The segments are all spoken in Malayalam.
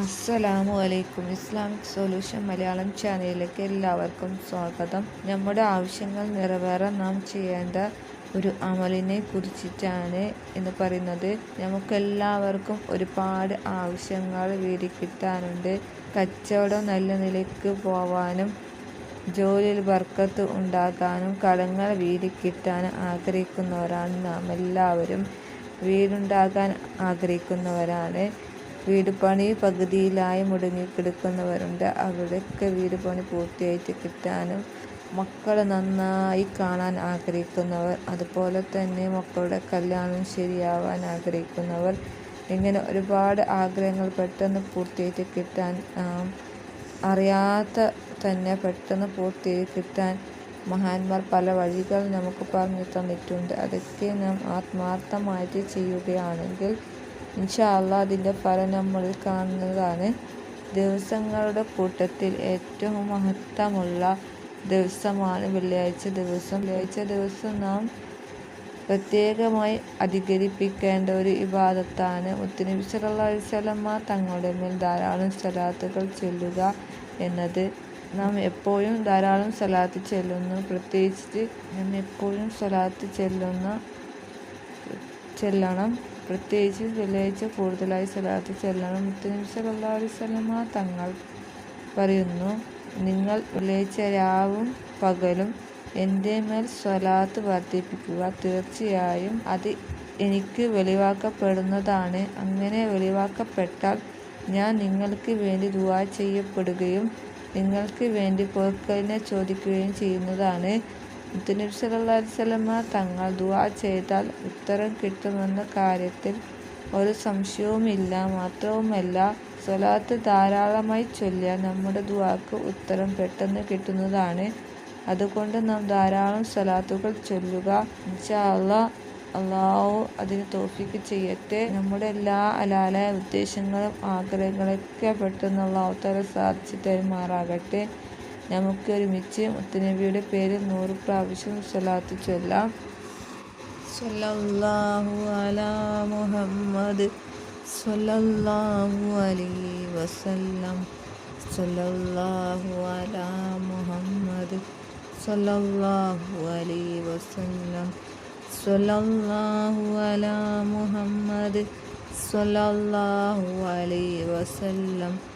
അസ്സലാമു അലൈക്കും ഇസ്ലാമിക് സൊല്യൂഷൻ മലയാളം ചാനലിലേക്ക് എല്ലാവർക്കും സ്വാഗതം. നമ്മുടെ ആവശ്യങ്ങൾ നിറവേറാൻ നാം ചെയ്യേണ്ട ഒരു അമലിനെ കുറിച്ചിട്ടാണ് എന്ന് പറയുന്നത്. നമുക്കെല്ലാവർക്കും ഒരുപാട് ആവശ്യങ്ങൾ വീടി കിട്ടാനുണ്ട്. കച്ചവടം നല്ല നിലയ്ക്ക് പോവാനും ജോലിയിൽ ബർക്കത്ത് ഉണ്ടാക്കാനും കടങ്ങൾ വീടി കിട്ടാനും ആഗ്രഹിക്കുന്നവരാണ് നാം എല്ലാവരും. വീടുണ്ടാകാൻ ആഗ്രഹിക്കുന്നവരാണ്. വീട് പണി പകുതിയിലായി മുടങ്ങിക്കിടക്കുന്നവരുണ്ട് അവിടെയൊക്കെ വീട് പണി പൂർത്തിയായിട്ട് കിട്ടാനും മക്കൾ നന്നായി കാണാൻ ആഗ്രഹിക്കുന്നവർ അതുപോലെ തന്നെ മക്കളുടെ കല്യാണം ശരിയാവാൻ ആഗ്രഹിക്കുന്നവർ. ഇങ്ങനെ ഒരുപാട് ആഗ്രഹങ്ങൾ പെട്ടെന്ന് പൂർത്തിയായിട്ട് കിട്ടാൻ അറിയാത്ത തന്നെ പെട്ടെന്ന് പൂർത്തിയായി കിട്ടാൻ മഹാന്മാർ പല വഴികൾ നമുക്ക് പറഞ്ഞു തന്നിട്ടുണ്ട്. അതൊക്കെ നാം ആത്മാർത്ഥമായിട്ട് ചെയ്യുകയാണെങ്കിൽ ഇൻഷാ അള്ളാ അതിന്റെ ഫലം നമ്മൾ കാണുന്നതാണ്. ദിവസങ്ങളുടെ കൂട്ടത്തിൽ ഏറ്റവും മഹത്വമുള്ള ദിവസമാണ് വെള്ളിയാഴ്ച ദിവസം. വെള്ളിയാഴ്ച ദിവസം നാം പ്രത്യേകമായി അധികരിപ്പിക്കേണ്ട ഒരു ഇബാദത്താണ്. മുത്തുനബി സല്ലല്ലാഹു തങ്ങളുടെ മേൽ ധാരാളം സ്ഥലാത്തുകൾ ചൊല്ലുക എന്നത്. നാം എപ്പോഴും ധാരാളം സ്ഥലത്ത് ചെല്ലുന്നു. പ്രത്യേകിച്ച് നാം എപ്പോഴും സ്ഥലത്ത് ചെല്ലുന്ന ചെല്ലണം. പ്രത്യേകിച്ച് വെള്ളിയാഴ്ച കൂടുതലായി സ്വലാത്ത് ചെല്ലണം. മുത്തുനബി സല്ലല്ലാഹു അലൈഹി വസല്ലമ തങ്ങൾ പറയുന്നു നിങ്ങൾ വെള്ളിയാഴ്ച രാവും പകലും എന്റെ മേൽ സ്വലാത്ത് വർദ്ധിപ്പിക്കുക. തീർച്ചയായും അത് എനിക്ക് വെളിവാക്കപ്പെടുന്നതാണ്. അങ്ങനെ വെളിവാക്കപ്പെട്ടാൽ ഞാൻ നിങ്ങൾക്ക് വേണ്ടി ദുവാ ചെയ്യപ്പെടുകയും നിങ്ങൾക്ക് വേണ്ടി പൊറുക്കലിനെ ചോദിക്കുകയും ചെയ്യുന്നതാണ്. മുത്തുനബി തങ്ങൾ ദുവാ ചെയ്താൽ ഉത്തരം കിട്ടുമെന്ന കാര്യത്തിൽ ഒരു സംശയവുമില്ല. മാത്രവുമല്ല സ്വലാത്ത് ധാരാളമായി ചൊല്ലിയാൽ നമ്മുടെ ദുവാക്ക് ഉത്തരം പെട്ടെന്ന് കിട്ടുന്നതാണ്. അതുകൊണ്ട് നാം ധാരാളം സ്വലാത്തുകൾ ചൊല്ലുക. അള്ളാഹ് അതിന് തോഫിക്ക് ചെയ്യട്ടെ. നമ്മുടെ എല്ലാ അലാലായ ഉദ്ദേശങ്ങളും ആഗ്രഹങ്ങളൊക്കെ പെട്ടെന്ന് അള്ളാഹു തല സാധിച്ചു തരുമാറാകട്ടെ. നമുക്ക് ഒരുമിച്ച് മുത്തനബിയുടെ പേരിൽ നൂറ് പ്രാവശ്യം സ്വലാത്ത് ചൊല്ലാം. സ്വല്ലല്ലാഹു അലാ മുഹമ്മദ് സ്വല്ലല്ലാഹു അലൈഹി വസല്ലം. സ്വല്ലല്ലാഹു അലാ മുഹമ്മദ് സ്വല്ലല്ലാഹു അലൈഹി വസല്ലം. സ്വല്ലല്ലാഹു അലാ മുഹമ്മദ് സ്വല്ലല്ലാഹു അലൈഹി വസല്ലം.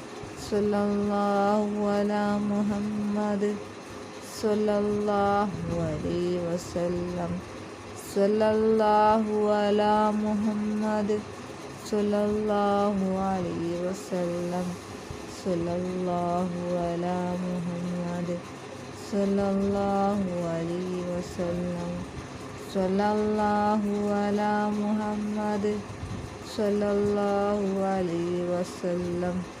സല്ലല്ലാഹു അലാ മുഹമ്മദ് സല്ലല്ലാഹു അലൈഹി വസല്ലം. സല്ലല്ലാഹു അലാ മുഹമ്മദ് സല്ലല്ലാഹു അലൈഹി വസല്ലം. സല്ലല്ലാഹു അലാ മുഹമ്മദ് സല്ലല്ലാഹു അലൈഹി വസല്ലം. സല്ലല്ലാഹു അലാ മുഹമ്മദ് സല്ലല്ലാഹു അലൈഹി വസല്ലം.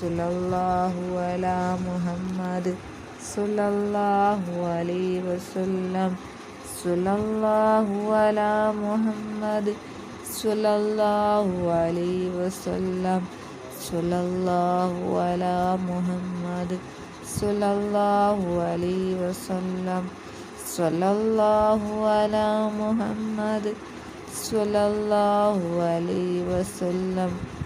സല്ലല്ലാഹു അലാ മുഹമ്മദ് സുലല്ലാഹു അലൈഹി വസല്ലം. സല്ലല്ലാഹു അലാ മുഹമ്മദ് സുലല്ലാഹു അലൈഹി വസല്ലം. സല്ലല്ലാഹു അലാ മുഹമ്മദ് സുലല്ലാഹു അലൈഹി വസല്ലം. സല്ലല്ലാഹു അലാ മുഹമ്മദ് സുലല്ലാഹു അലൈഹി വസല്ലം.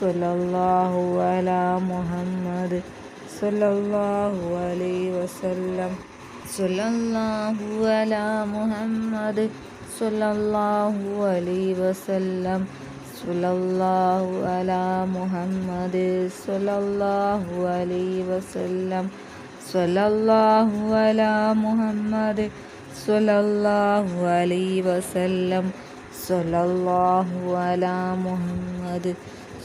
സ്വല്ലല്ലാഹു അലാ മുഹമ്മദ് സ്വല്ലല്ലാഹു അലൈഹി വസല്ലം. സ്വല്ലല്ലാഹു അലാ മുഹമ്മദ് സ്വല്ലല്ലാഹു അലൈഹി വസല്ലം. സ്വല്ലല്ലാഹു അലാ മുഹമ്മദ് സ്വല്ലല്ലാഹു അലൈഹി വസല്ലം. സ്വല്ലല്ലാഹു അലാ മുഹമ്മദ് സ്വല്ലല്ലാഹു അലൈഹി വസല്ലം. സ്വല്ലല്ലാഹു അലാ മുഹമ്മദ്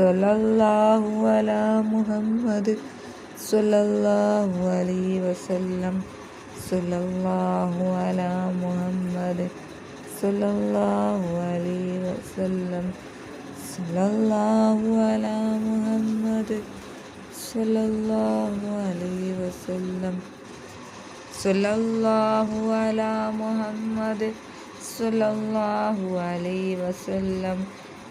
സ്വല്ലല്ലാഹു അലാ മുഹമ്മദ് സ്വല്ലല്ലാഹു അലൈഹി വസല്ലം. സൊല്ലാഹു അലാ മുഹമ്മദ് സ്വല്ലല്ലാഹു അലൈഹി വസല്ലം. സൊല്ലാഹു അലാ മുഹമ്മദ് സ്വല്ലല്ലാഹു അലൈഹി വസല്ലം. സൊല്ലാഹു അലാ മുഹമ്മദ് സ്വല്ലല്ലാഹു അലൈഹി വസല്ലം.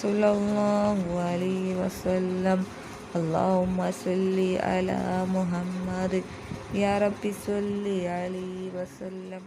സ്വല്ലല്ലാഹു അലൈഹി വസല്ലം اللهم صل على محمد يا رب صل عليه وسلم